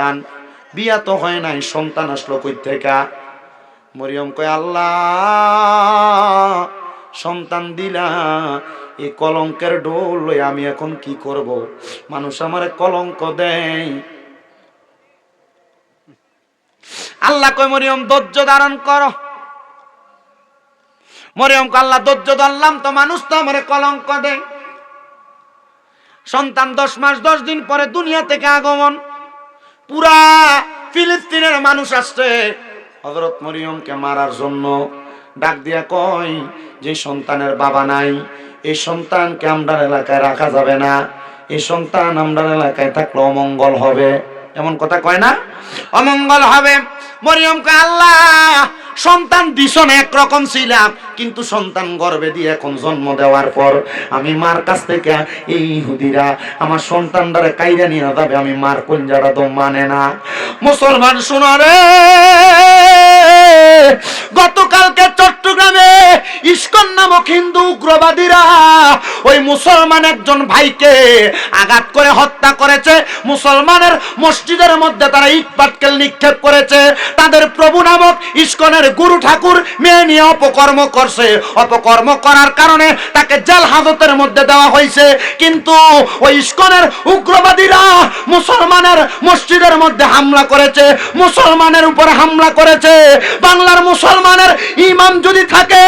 সন্তান, বিয়া তো হয় নাই, সন্তান আসলো কই থেকে? মরিয়ম কয়, আল্লাহ, সন্তান দিলা এই কলঙ্কের ডোল আমি এখন কি করব? মানুষ আমারে কলঙ্ক দেয়। আল্লাহ কয়, মরিয়ম, ধৈর্য ধারণ করো। মরিয়ম আল্লাহ, ধৈর্য ধরলাম তো মানুষ তো আমারে কলঙ্ক দেয়। সন্তান দশ মাস, দশ দিন পরে দুনিয়া থেকে আগমন। পুরা ফিলিস্তিনের মানুষ আসছে। হজরত মরিয়মকে মারার জন্য ডাক দিয়া কয়, যে সন্তানের বাবা নাই এই সন্তানকে আমরা এলাকায় রাখা যাবে না। এই সন্তান আমরা এলাকায় থাকলে অমঙ্গল হবে। এমন কথা কয় না? অমঙ্গল হবে। মরিয়মকে আল্লাহ সন্তান দিশন একরকম ছিলাম, কিন্তু সন্তান গর্বে দিয়ে এখন জন্ম দেওয়ার পর আমি মার কাছ থেকে, এই হুদিরা আমার সন্তানটারে কাইরা নিয়ে যাবে, আমি মার কঞ্জারা তো মানে না। মুসলমান শোনো রে গতকালকে চট্টগ্রামে ইস্কন নামক হিন্দু উগ্রবাদীরা ওই মুসলমান একজন ভাইকে আঘাত করে হত্যা করেছে। মুসলমানের মসজিদের মধ্যে তারা ইট পাটকেল নিক্ষেপ করেছে। তাদের প্রভু নামক ইস্কনের গুরু ঠাকুর মেয়ে নিয়ে অপকর্ম করছে। অপকর্ম করার কারণে তাকে জেল হাজতের মধ্যে দেওয়া হয়েছে। কিন্তু ওই ইস্কনের উগ্রবাদীরা মুসলমানের মসজিদের মধ্যে হামলা করেছে। মুসলমানের উপরে হামলা করেছে। বাংলার মুসলমানের ইমাম যদি থাকে,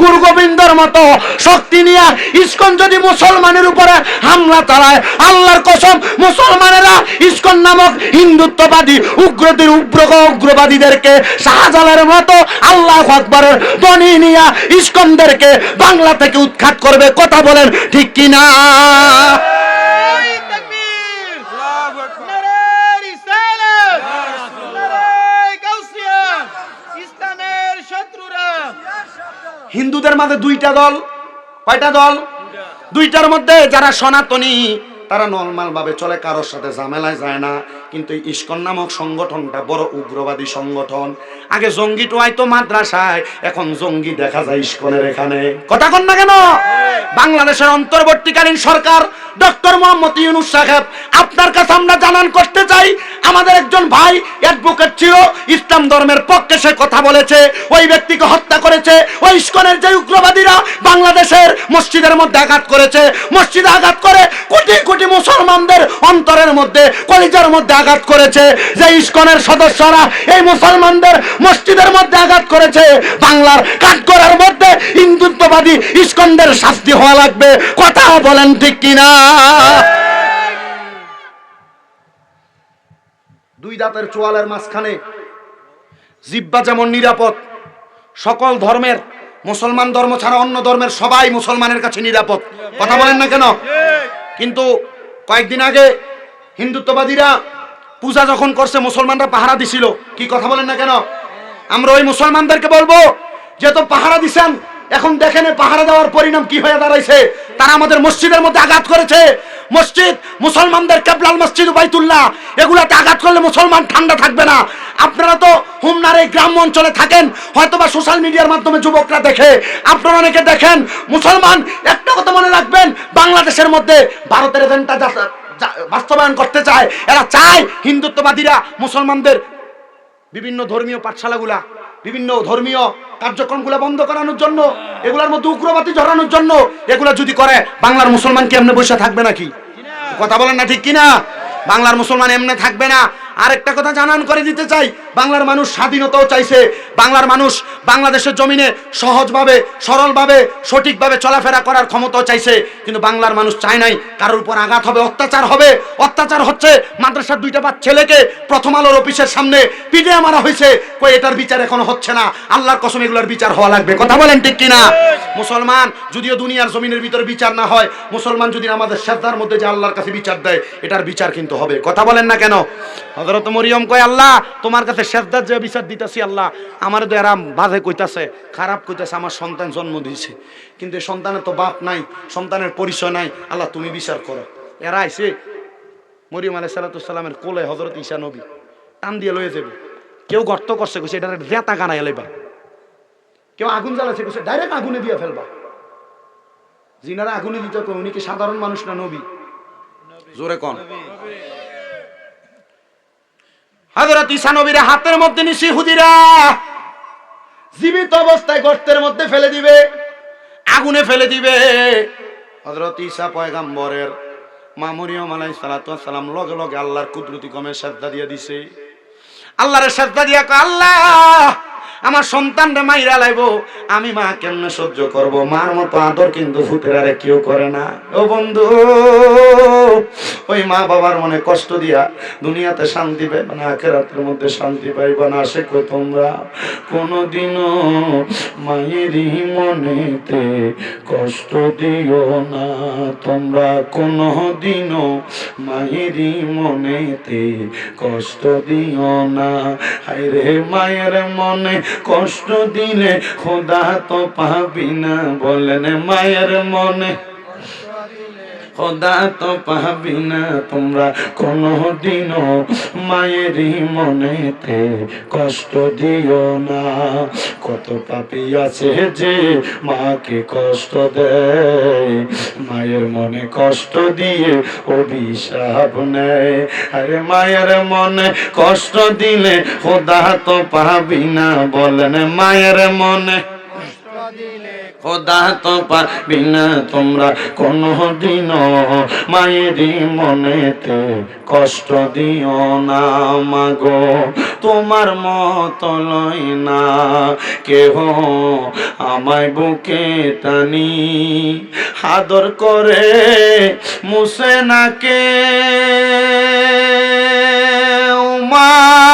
গুরু গোবিন্দর মতো শক্তি নিয়ে ইস্কন যদি মুসলমানের উপরে হামলা চালায়, আল্লাহর কসম, মুসলমানেরা ইস্কন নামক হিন্দুত্ববাদী, উগ্রদের উগ্র উগ্রবাদীদেরকে শাহজালালের মতো আল্লাহ আকবরের ধ্বনি নিয়ে ইস্কনদেরকে বাংলা থেকে উৎখাত করবে। কথা বলেন ঠিক কিনা? হিন্দুদের মাঝে দুইটা দল, কয়টা দল? দুইটার মধ্যে যারা সনাতনী, তারা নর্মাল ভাবে চলে, কারোর সাথে ঝামেলায় যায় না। কিন্তু ইস্কন নামক সংগঠনটা বড় উগ্রবাদী সংগঠন। আগে জঙ্গি টোয়াইতো মাদ্রাসায়, এখন জঙ্গি দেখা যায় ইস্কনের এখানে। কথা কন না কেন? বাংলাদেশের অন্তর্বর্তীকালীন সরকার, ডক্টর মোহাম্মদ ইউনুস সাহেব, আপনার কাছে আমরা জানান করতে চাই, আমাদের একজন ভাই অ্যাডভোকেট ছিল, ইসলাম ধর্মের পক্ষে সে কথা বলেছে, ওই ব্যক্তিকে হত্যা করেছে, ওই ইস্কনের যে উগ্রবাদীরা বাংলাদেশের মসজিদের মধ্যে আঘাত করেছে, মসজিদে আঘাত করে কোটি কোটি মুসলমানদের অন্তরের মধ্যে, কলিজার মধ্যে আঘাত করেছে, যে ইস্কনের সদস্যরা এই মুসলমানদের মসজিদের মধ্যে আঘাত করেছে। বাংলার কাঠগড়ার মধ্যে হিন্দুত্ববাদী ইস্কনদের শাস্তি হওয়া লাগবে। কথা বলেন ঠিক কিনা? দুই দাঁতের চোয়ালের মাঝখানে জিব্বা যেমন নিরাপদ, সকল ধর্মের, মুসলমান ধর্ম ছাড়া অন্য ধর্মের সবাই মুসলমানের কাছে নিরাপদ। কথা বলেন না কেন? কিন্তু কয়েকদিন আগে হিন্দুত্ববাদীরা পূজা যখন করছে, মুসলমানরা পাহারা দিছিল। কি কথা বলেন না কেন? আমরা ওই মুসলমানদেরকে বলব, যে তো পাহারা দিছেন, এখন দেখেন পাহারা দেওয়ার পরিণাম কি হয়ে দাঁড়াইছে। তারা আমাদের মসজিদের মধ্যে আঘাত করেছে। মসজিদ, মুসলমানদের কেবলাল মসজিদ বাইতুল্লাহ এগুলাতে আঘাত করলে মুসলমান ঠান্ডা থাকবে না। আপনারা তো হুমনার এই গ্রাম্য অঞ্চলে থাকেন, হয়তোবা সোশ্যাল মিডিয়ার মাধ্যমে যুবকরা দেখে। আপনারা অনেকে দেখেন, মুসলমান, একটা কথা মনে রাখবেন, বাংলাদেশের মধ্যে ভারতের যা- বাস্তবায়ন করতে চায়, এরা চায় হিন্দুত্ববাদীরা, মুসলমানদের বিভিন্ন ধর্মীয় পাঠশালাগুলা, বিভিন্ন ধর্মীয় কার্যক্রমগুলা বন্ধ করানোর জন্য, এগুলার মধ্যে উগ্রবাদী ঝরানোর জন্য, এগুলা যদি করে, বাংলার মুসলমান কি এমনি বসে থাকবে নাকি? কথা বলেন না ঠিক কিনা? বাংলার মুসলমান এমনি থাকবে না। আরেকটা কথা জানান করে দিতে চাই, বাংলার মানুষ স্বাধীনতাও চাইছে বাংলার মানুষ বাংলাদেশের জমিনে সহজভাবে, সরলভাবে, সঠিকভাবে চলাফেরা করার ক্ষমতাও চাইছে। কিন্তু বাংলার মানুষ চায় নাই, কারোর উপর আঘাত হবে, অত্যাচার হবে। অত্যাচার হচ্ছে মাদ্রাসার দুইটা বাচ্চা ছেলেকে প্রথম আলোর অফিসের সামনে পিটে মারা হয়েছে। কই, এটার বিচার এখনও হচ্ছে না। আল্লাহর কসম, এগুলোর বিচার হওয়া লাগবে। কথা বলেন ঠিক কিনা? মুসলমান, যদিও দুনিয়ার জমিনের ভিতরে বিচার না হয়, মুসলমান যদি আমাদের শ্রদ্ধার মধ্যে যে আল্লাহর কাছে বিচার দেয়, এটার বিচার কিন্তু হবে। কথা বলেন না কেন? হজরত মরিয়ম কয়, আল্লাহ, তোমার কাছে শ্রদ্ধার যে বিচার দিতেছি আল্লাহ আমার তো এরা বাজে কইতাছে, খারাপ কইতাছে, আমার সন্তান জন্ম দিয়েছে কিন্তু সন্তানের তো বাপ নাই, সন্তানের পরিচয় নাই। আল্লাহ, তুমি বিচার করো। এরা আইছে, মরিয়ম আলাই সালাতামের কোলে হজরত ঈশা নবী। টান দিয়ে লয়ে যাবে। কেউ গর্ত করছে, কইছে এটা রেতা কানাই এলাইবা কেউ আগুন জ্বালাছে কইছে, ডাইরেক্ট আগুনে দিয়ে ফেলবা। জিনারা আগুনে দিতে কই উনি কি সাধারণ মানুষ না নবী? জোরে কন। হযরত ঈসা নবীর হাতের মধ্যে নিছি হুদিরা জীবিত অবস্থায় গর্তের মধ্যে ফেলে দিবে, আগুনে ফেলে দিবে। হজরত ঈসা পয়গাম্বরের মামুরিও মালাই সালাতাম লগে লগে আল্লাহর কুদরতি কমে সাজদা দিয়ে দিছে। আল্লাহরে সাজদা দিয়া আল্লাহ! আমার সন্তানরে মাইরা লাইব। আমি মা কেমনে সহ্য করব? মার মতো আদর কিন্তু ফুটেরারে কেউ করে না। ও বন্ধু, ওই মা বাবার মনে কষ্ট দিয়া দুনিয়াতে শান্তি পাইবা না, আখেরাতের মধ্যে শান্তি পাইবা না। কই তোমরা কোনোদিনও মায়েরই মনেতে কষ্ট দিও না। তোমরা কোনো কোনোদিনও মায়েরই মনেতে কষ্ট দিও না। হায়রে মায়ের মনে কষ্ট দিলে খোদা তো পাবি না। বলেন মায়ের মনে। খোদা তো পাবি না তোমরা কোনো দিনও মায়েরই মনেতে কষ্ট দিও না। কত পাপি আছে যে মাকে কষ্ট দেয়, মায়ের মনে কষ্ট দিয়ে অভিশাপ নেয়। আরে মায়ের মনে কষ্ট দিলে খোদা তো পাবি না বলেন, মায়ের মনে খোদা তো পারবি না তোমরা কোনো দিনও মায়েরই মনেতে কষ্ট দিও না মাগো, তোমার মত লয় না কেহ আমায় বুকে টানি। আদর করে মুসে নাকে মা।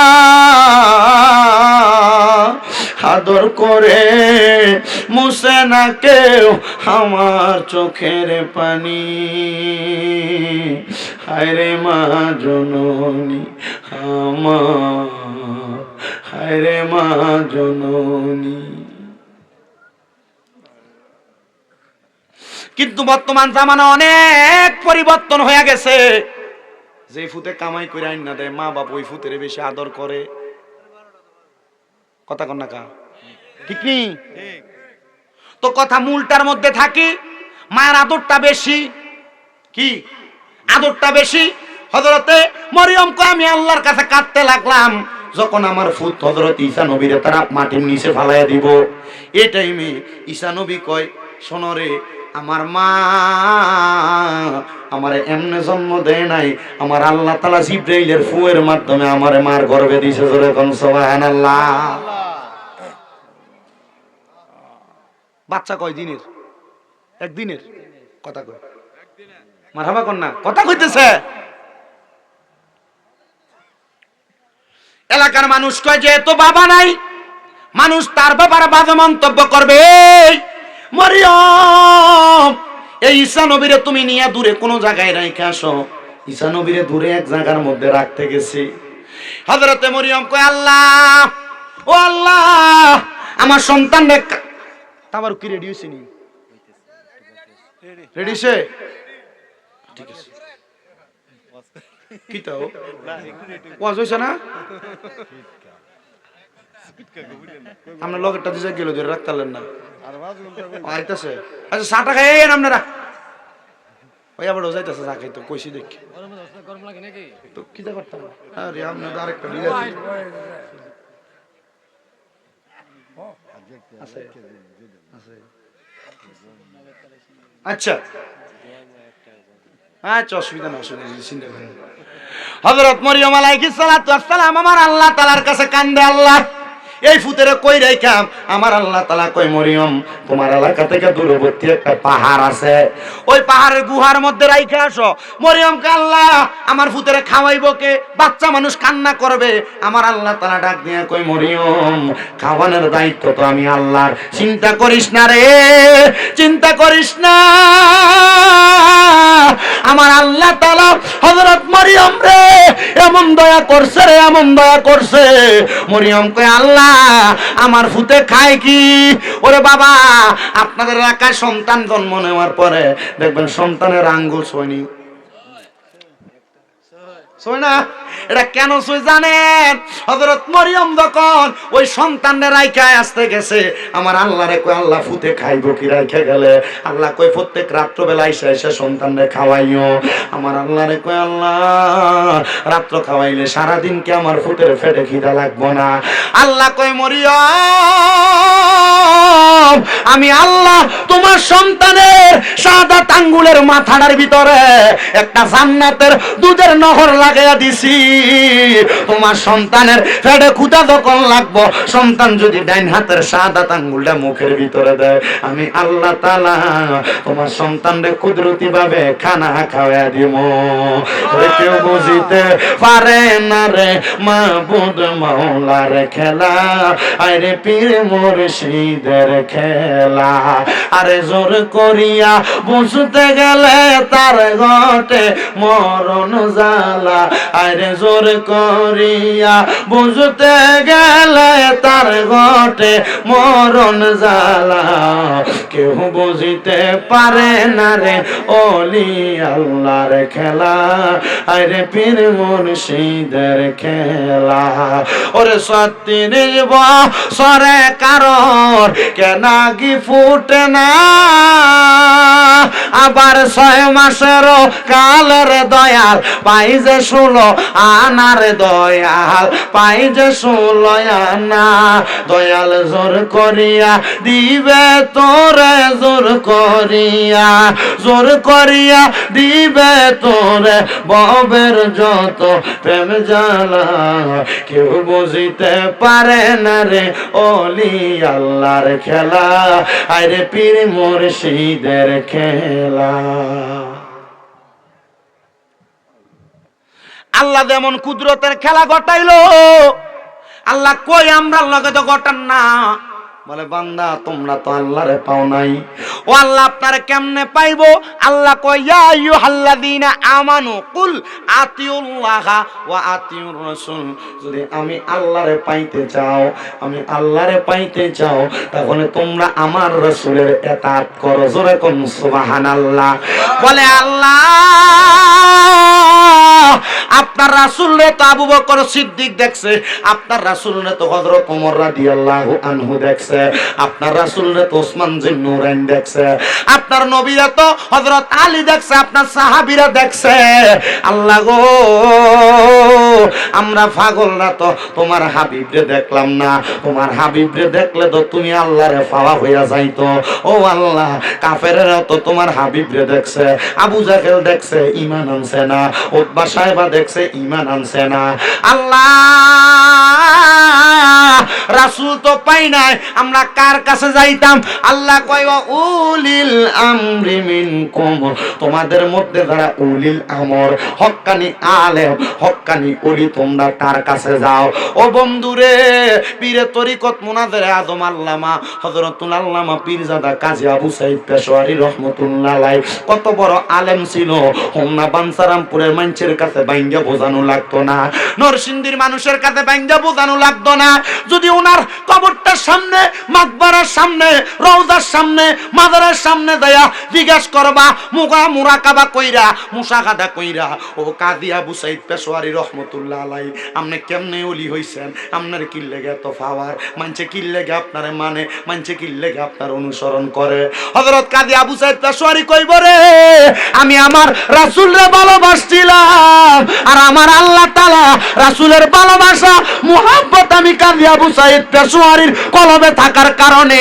আদর করে মুসে না কেউ আমার চোখের পানি। হায়রে মা জননী আমার হায়রে মা জননী। কিন্তু বর্তমান জামানা অনেক পরিবর্তন হয়ে গেছে। যে ফুতে কামাই করে আইন না দেয়, মা বাপ ওই ফুতের বেশি আদর করে। কথা কন না কা? ঠিক নেই তো কথা মূলটার মধ্যে থাকি মায়ের আদরটা বেশি। কি? আদরটা বেশি? হজরতে মরিয়ম কো আমি আল্লাহর কাছে কাঁদতে লাগলাম যখন আমার ফুত হজরত ঈসা নবীরে তারা মাটির নিচে ফালাইয়া দিব। এই টাইমে ঈসা নবী কয় শোনরে আমার মা আমার এমনে জন্ম দেয় নাই আমার আল্লাহ তালা জিব্রাইলের ফুয়ের মাধ্যমে আমার মার গর্ভে দিছে জোরে কোন সুবহানাল্লাহ। বাচ্চা কয় দিনের? একদিনের? কথা কয়। মারহাবা কন্যা, কথা কইতেছে। এলাকার মানুষ কয় যে তো বাবা নাই, মানুষ তার ব্যাপারে বাজে মন্তব্য করবে। মরিয়ম, এই ঈসা নবীরে তুমি নিয়ে দূরে কোনো জায়গায় রেখে আসো। ঈসা নবীরে দূরে এক জায়গার মধ্যে রাখতে গেছি। হজরতে মরিয়ম কয়, আল্লাহ, ও আল্লাহ, আমার সন্তান তাবার কি রেডি হয়েছে নি রেডি সে ঠিক আছে। কি তাও? ওয়াজ হয়েছে না? আপনার লগেরটা দিছে গেল ধরে রাখতে পারলেন না। আইতাছে। আচ্ছা চাটা খাই আপনারা। ওই আবার যাইতেছে চা খাইতো কইছি দেখি। তো কি করতাম? আরে আপনার আরেকটা লিলা দিন। আছে আছে আচ্ছা আচ্ছা অসুবিধা না অসুবিধা চিন্তা করেন হজরত মরিয়ম আলাইহিস সালাতু ওয়াসসালাম আমার আল্লাহ তাআলার কাছে কান্দে আল্লাহ এই ফুতেরে কই রাইখাম? আমার আল্লাহ তালা কই মরিয়ম? তোমার এলাকা থেকে দূরবর্তী একটা পাহাড় আছে। ওই পাহাড়ের গুহার মধ্যে রাইখা আসো। মরিয়ম কে আল্লাহ, আমার ফুতেরে খাওয়াইবো কে? বাচ্চা মানুষ কান্না করবে। আমার আল্লাহ তাআলা ডাক দিয়ে কই মরিয়ম, খাওয়ানোর দায়িত্ব তো আমি আল্লাহর। চিন্তা করিস না রে, চিন্তা করিস না। আমার আল্লাহ তালা হযরত মরিয়ম রে, এমন দয়া করছে রে, এমন দয়া করছে। মরিয়ম কয় আল্লাহ আমার ফুতে খায় কি? ওরে বাবা, আপনাদের এলাকায় সন্তান জন্ম নেওয়ার পরে দেখবেন সন্তানের আঙ্গুল ছয়নি ছয় না? এটা কেন সই জানেন? হযরত মরিয়ম যখন ওই সন্তানের রাইখায় আসতে গেছে, আমার আল্লাহরে কই আল্লাহ ফুতে খাইবো কি রাইখে গেলে? আল্লাহ কই প্রত্যেক রাত্রবেলা এসে এসে সন্তানরে খাওয়াইও। আমার আল্লাহরে কই আল্লাহ, রাত্র খাওয়াইলে সারাদিন কি আমার ফুটের ফেটে খিদা লাগবো না? আল্লাহ কই মরিয়ম, আমি আল্লাহ তোমার সন্তানের সাদা আঙ্গুলের মাথাটার ভিতরে একটা জান্নাতের দুধের নহর লাগাইয়া দিছি। তোমার সন্তানের ফেটে ক্ষুদা যখন লাগবো, সন্তান যদি ডাইন হাতের সাদা আঙ্গুলটা মুখের ভিতরে দেয়, আমি আল্লাহ তালা তোমার সন্তানরে কুদরতি ভাবে খানা খাওয়া দিব কেউ বুঝিতে পারে না রে মাহবুদ মাওলার খেলা। আরে পীর মুর্শিদের খেলা। আরে জোর করিয়া বুঝতে গেলে তার ঘটে মরণ জালা আরে জোর করিয়া বুঝতে গেলে তার ঘটে মরণ জালা কেউ বুঝিতে পারে না রে অলি আল্লাহর খেলা। আরে পীর মুর্শিদের খেলা। ওরে সত্যি নিব সরে কারণ কেনাগি ফুটে না। আবার ছয় মাসেরও কালের দয়াল, পাই যে ষোলো আনার দয়াল, পাই যে ষোলো আনা দয়াল জোর করিয়া দিবে তোরে, জোর করিয়া জোর করিয়া দিবে তোরে, ববের যত প্রেম জ্বালা কেউ বুঝিতে পারে না রে অলি আল্লাহর খেলা। আরে পীর মুর্শিদের খেলা। আল্লাহ যেমন কুদরতের খেলা ঘটাইল আল্লাহ কই আমরা লগে তো ঘটান না? বলে, বান্দা, তোমরা তো আল্লাহরে পাও নাই। ও আল্লাহ, আপনারে কেমনে পাইবো? আল্লাহ কই ইয়া আইয়ুহাল্লাযীনা আমানু কুল আতিউল্লাহ ওয়া আতিউর রাসূল যদি আমি আল্লাহরে পাইতে চাও, আমি আল্লাহরে পাইতে চাও, তাহলে তোমরা আমার রাসূলের এতাত করো। জোরে কোন, সুবহানাল্লাহ। বলে, আল্লাহ আপনার রাসূল রে তো আবু বকর সিদ্দিক দেখছে। আপনার রাসূল রে তো হযরত ওমর রাদিয়াল্লাহু আনহু দেখছে। আপনার রাসূল রে তো ওসমান জিন নুরাইন দেখছে। আপনার নবীরা তো হযরত আলী দেখছে। আপনার সাহাবীরা দেখছে। আল্লাহ গো, আমরা পাগলরা তো, তোমার হাবিবরে দেখলাম না। তোমার হাবিবরে দেখলে তো তুমি আল্লাহরে পাওয়া হইয়া যাইতো। ও আল্লাহ, কাফেরেরা তো তোমার হাবিবরে দেখছে। আবু জাহেল দেখছে ইমান আনছে না। উতবা সাহেবা দেখছে ইমান আনছে না। আল্লাহ, রাসূল তো পাই নাই, আমরা কার কাছে যাইতাম? আল্লাহ কয় উলিল আমরি মিনকুম। তোমাদের মধ্যে যারা উলিল আমর, হক্কানি আলেম, হক্কানি ওলি, তোমরা তার কাছে যাও? ও বন্ধুরে, পীরে তরিকত মুনাদের আদম আল্লামা, হযরতুল আল্লামা পীরজাদা কাজী আবু সাইদ পেশোয়ারি রহমতুল্লাহ আলাই কত বড় আলেম ছিল। হোমনা বানসারামপুরের মানুষের কাছে বাইঙ্গা বোঝানো লাগতো না। নরসিংদীর মানুষের কাছে বাইঙ্গা বোঝানো লাগতো না। যদি ওনার কবরটার সামনে, মাকবারার সামনে, রওজার সামনে, মাদারের সামনে দেয়া জিজ্ঞাস করবা, মুগা মুরাকাবা কইরা মুসাকাদা কইরা, ও কাদি আবু সাইদ পেশোয়ারি রহমতুল্লাহ আলাই আপনি কেমনে ওলি হইছেন? আপনার কি লেগে এত পাওয়ার মানছে কি লেগে আপনারে মানে? মানছে কি লেগে আপনার অনুসরণ করে? হযরত কাদি আবু সাইদ পেশোয়ারি কইব রে, আমি আমার রাসূলরে ভালোবাসছিলাম, আর আমার আল্লাহ তাআলা রাসূলের ভালোবাসা, মুহাব্বত আমি কাদি আবু সাইদ পেশোয়ারির কলবে থাকার কারণে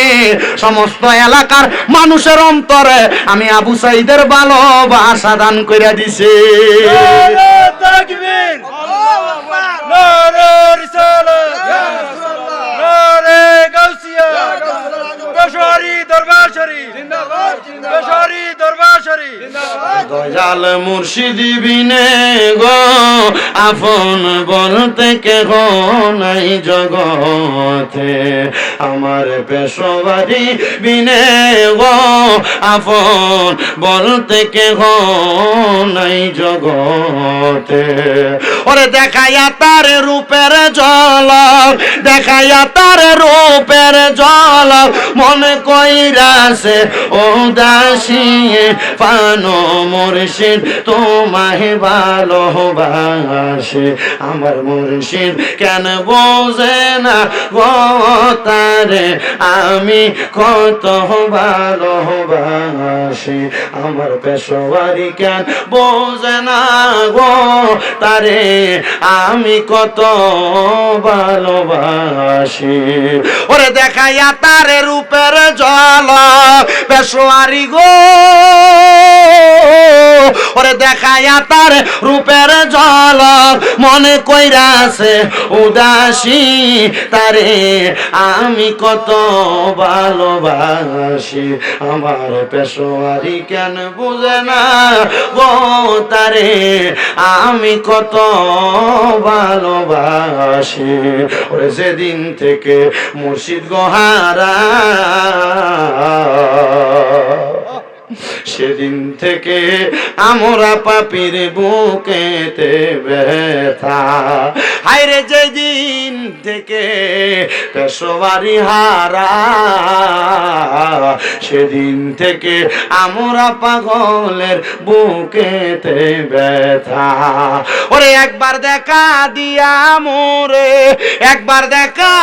সমস্ত এলাকার মানুষের অন্তরে আমি আবু সাইদের ভালোবাসা দান করে দিছি। দয়াল মুর্শিদি বিনে গো। আপন বলতে কেহ নাই জগতে। আমার পেশোয়ারি বিনে গো, আপন বলতে কেহ নাই জগতে। ওরে দেখাইয়া তার রূপের জলক দেখাইয়া তার রূপের জলক মনে কইরাছে ও দাসী পানো মোর মুর্শিদ, তোমায় ভালোবাসে। আমার মুর্শিদ কেন বোঝে না? গো তারে, আমি কত ভালোবাসি। আমার পেশোয়ারি কেন বোঝে না? গো তারে, আমি কত ভালোবাসি। ওরে দেখাইয়া তারে রূপের জল পেশোয়ারি গো। ওরে দেখাইয়া তার রূপের জল মনে কইরাছে, উদাসী তারে, আমি কত ভালোবাসি। আমার পেশোয়ারি কেন বুঝে না? গো তারে, আমি কত ভালোবাসি। ওরে যেদিন থেকে মুর্শিদ গোহারা সেদিন থেকে আমরা পাপির বুকেতে ব্যথা। হায়রে যেদিন থেকে পেশোয়ারি হারা। সেদিন থেকে আমরা পাগলের বুকেতে ব্যথা। ওরে একবার দেখা দিয়া মোরে, একবার দেখা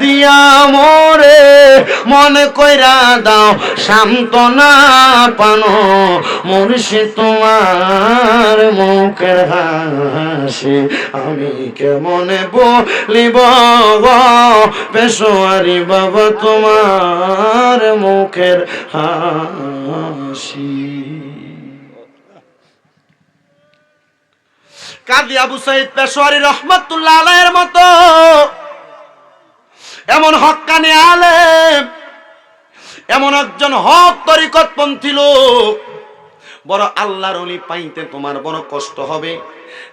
দিয়া মোরে, মনে কইরা দাও সান্ত্বনা পানো মুর্শিদ তোমার মুখের হাসি। আমি কেমনে বলিব গো পেশোয়ারি বাবা তোমার মুখের হাসি। কাজী আবু সাইদ পেশোয়ারি রহমতুল্লাহ আলাইয়ের মতো এমন হক্কানি আলেম, এমন একজন হক তরিকতপন্থী লোক, বড় আল্লাহর অলি পাইতে তোমার বড় কষ্ট হবে।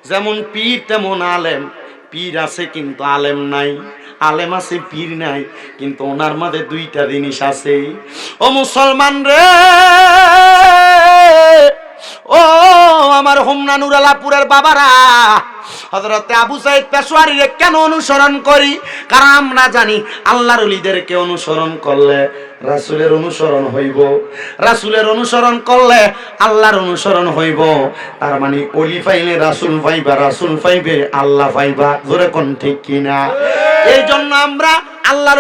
যেমন পীর, তেমন আলেম। পীর আছে কিন্তু আলেম নাই। আলেম আছে, পীর নাই, কিন্তু ওনার মাঝে দুইটা জিনিস আছে। ও মুসলমান রে! হোমনা নুরালাপুরের বাবারা হজরতে আবু সাইদ পেশোয়ারিরে কেন অনুসরণ করি? কারণ আমরা জানি আল্লাহর অনুসরণ করলে রাসুলের অনুসরণ হইব। রাসুলের অনুসরণ করলে আল্লাহর অনুসরণ হইব। তার মানে অলি পাইলে রাসুল পাইবা রাসুল পাইবে আল্লাহ পাইবা জোরে কোন ঠিক কিনা? এই জন্য আমরা আল্লাহর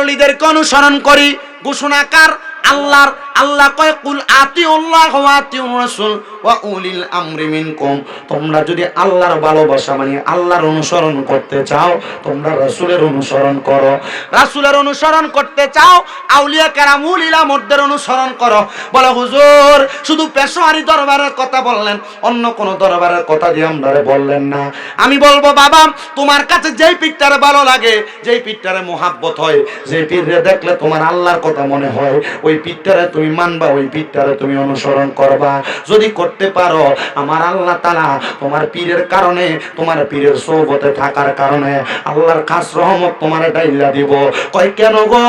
অনুসরণ করি। ঘোষণাকার আল্লাহর, আল্লাহ কয়, কুল আতি আল্লাহ আতি রাসূল ওয়া উলিল আমরি মিনকুম। তোমরা যদি আল্লাহর ভালোবাসা মানে আল্লাহর অনুসরণ করতে চাও, তোমরা রাসূলের অনুসরণ করো। রাসূলের অনুসরণ করতে চাও, আউলিয়া কেরাম, উলিল আমরদের অনুসরণ করো। বলে, হুজুর, শুধু পেশোয়ারি দরবারের কথা বললেন, অন্য কোন দরবারের কথা দিয়ে আমরা বললেন না। আমি বলব, বাবা, তোমার কাছে যেই পিঠটারে ভালো লাগে, যেই পিঠটারে মোহাব্বত হয়, যেই পীররে দেখলে তোমার আল্লাহর কথা মনে হয় ওই পিঠটারে তুমি মানবা, ওই পিঠটারে তুমি অনুসরণ করবা। যদি করতে পারো, আমার আল্লাহ তালা তোমার পীরের কারণে, তোমার পীরের সৌবতে থাকার কারণে আল্লাহর খাস রহমত তোমার ডাইলা দিব। কয়, কেন গো?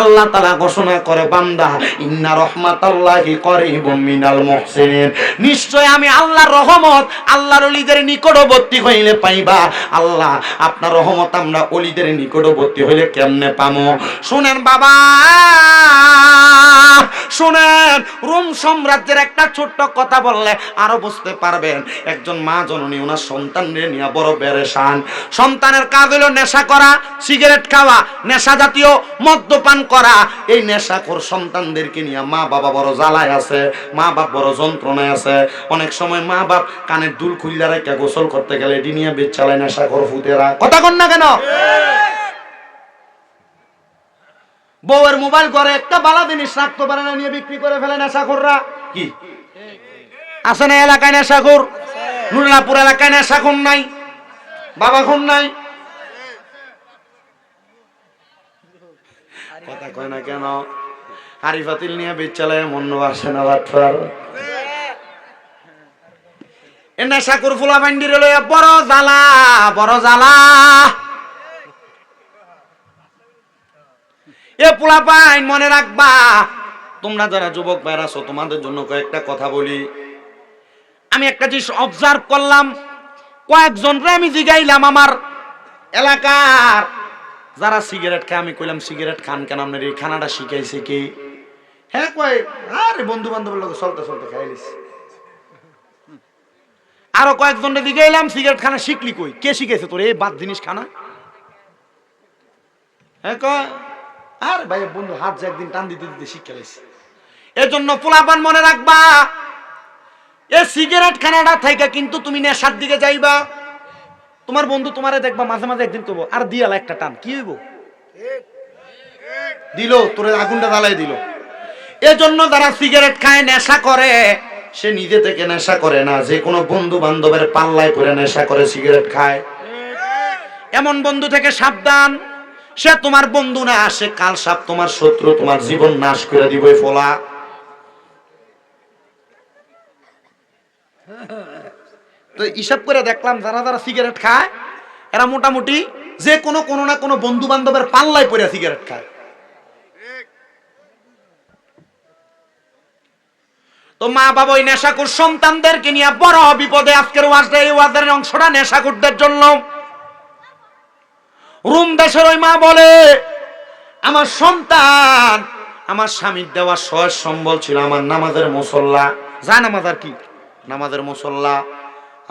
আল্লাহ তালা ঘোষণা করে, বান্দা, ইন্না রহমাত আল্লাহি করিবুম মিনাল মুহসিনিন। নিশ্চয় আমি আল্লাহর রহমত আল্লাহর অলিদের নিকটবর্তী হইলে পাইবা। আল্লাহ, আপনার রহমত আমরা অলিদের নিকটবর্তী হইলে কেমনে পামো? শুনেন বাবা! শুনেন, রোম সাম্রাজ্যের একটা ছোট্ট কথা বললে আরও বুঝতে পারবেন। একজন মা জননী, ওনার সন্তানরে নিয়ে বড় বেরেশান সন্তানের কাজ হলো নেশা করা, সিগারেট খাওয়া, নেশা জাতীয় মদ্যপান করা। এই নেশাখোর সন্তানদেরকে নিয়ে মা বাবা বড় জ্বালায় আছে, মা বাপ বড় যন্ত্রণায় আছে। অনেক সময় মা বাপ কানের দুল খুললে রেখে গোসল করতে গেলে এটি নিয়ে বেচ চালায় নেশাখোর ফুতেরা কথা কন না কেন? বউয়ের মোবাইল করে একটা বালা জিনিস রাখতে পারে না, নিয়ে বিক্রি করে ফেলে নেশাখোররা কি? আছে না এলাকায় নেশাখোর নুরলাপুর এলাকায় নেশাখোর নাই? বাবা খুন নাই? কথা কয় না কেন? হাড়ি ফাতিল নিয়ে বেচালায় মন্য আসে না বাটফার এ নেশাকুর ফুলা বান্ডির লইয়া, বড় জ্বালা বড় জ্বালা। এ পোলা পাইন, মনে রাখবা। তোমরা যারা যুবক ভাইরা আছো, তোমাদের জন্য কয়েকটা কথা বলি। আমি একটা জিনিস অবজার্ভ করলাম। কয়েকজন রে আমি জিগাইলাম আমার এলাকার। যারা সিগারেট খায়, আমি কইলাম সিগারেট খান কেন? আপনার এই খানাটা শিখাইছে কি? হ্যাঁ কয়, আরে বন্ধু বান্ধবের লোক চলতে চলতে খাইলিস আরও কয়েকজনের দিকে এলাম সিগারেট খানা শিখলি কই? কে শিখেছে তোর? এই বাদ জিনিস খানা? হ্যাঁ কয় আর ভাই, বন্ধু, হাত যে একদিন টান দিতে দিতে শিক্ষা লাইছে। এর জন্য পোলাপান মনে রাখবা, এ সিগারেট খানাটা থেকে কিন্তু তুমি নেশার দিকে যাইবা। তোমার বন্ধু তোমারে দেখবা, মাঝে মাঝে একদিন করব আর দিয়ালা একটা টান, কি হইব? দিল, তোর আগুনটা জ্বালাই দিল। এজন্য যারা সিগারেট খায়, নেশা করে, সে নিজে থেকে নেশা করে না। যে কোনো বন্ধু বান্ধবের পাল্লায় পরে নেশা করে সিগারেট খায়। এমন বন্ধু থেকে সাবধান। সে তোমার বন্ধু না আসে কাল সাপ তোমার শত্রু, তোমার জীবন নাশ করে দিবই ফলা। তো হিসাব করে দেখলাম, যারা যারা সিগারেট খায়, এরা মোটামুটি যে কোনো কোনো না কোনো বন্ধু বান্ধবের পাল্লায় পরে সিগারেট খায়। তো মা বাবা ওই নেশাকুর সন্তানদেরকে নিয়ে বড় বিপদে আজকের ওয়াজটা, এই ওয়াজের অংশটা নেশাকুরদের জন্য। রুম দেশের ওই মা বলে, আমার সন্তান, আমার স্বামীর দেওয়া সয় সম্বল ছিল আমার নামাজের মুসল্লা। যা নামাজ আর কি? নামাজের মুসল্লা।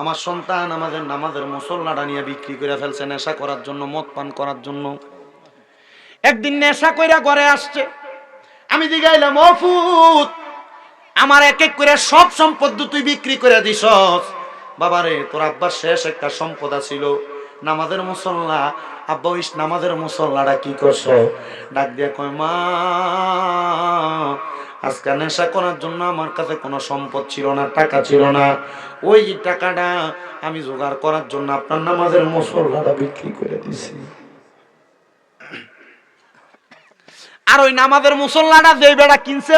আমার সন্তান, আমাদের নামাজের মুসল্লাটা নিয়ে বিক্রি করে ফেলছে নেশা করার জন্য, মদ পান করার জন্য। একদিন নেশা কইরা ঘরে আসছে। আমি জিগাইলাম, অফুত, আমার এক এক করে সব সম্পদ তুই বিক্রি করে দিস বাবারে, তোর আব্বার শেষ একটা সম্পদ ছিল নামাজের মুসল্লা। আব্বা ওই নামাজের মুসল্লাটা কি করছ? ডাক দিয়ে কয়, মা, আজকে নেশা করার জন্য আমার কাছে কোনো সম্পদ ছিল না, টাকা ছিল না। ওই টাকাটা আমি জোগাড় করার জন্য আপনার নামাজের মুসল্লাটা বিক্রি করে দিছি। আর ওই নামাজের মুসল্লাটা যে বেড়া কিনছে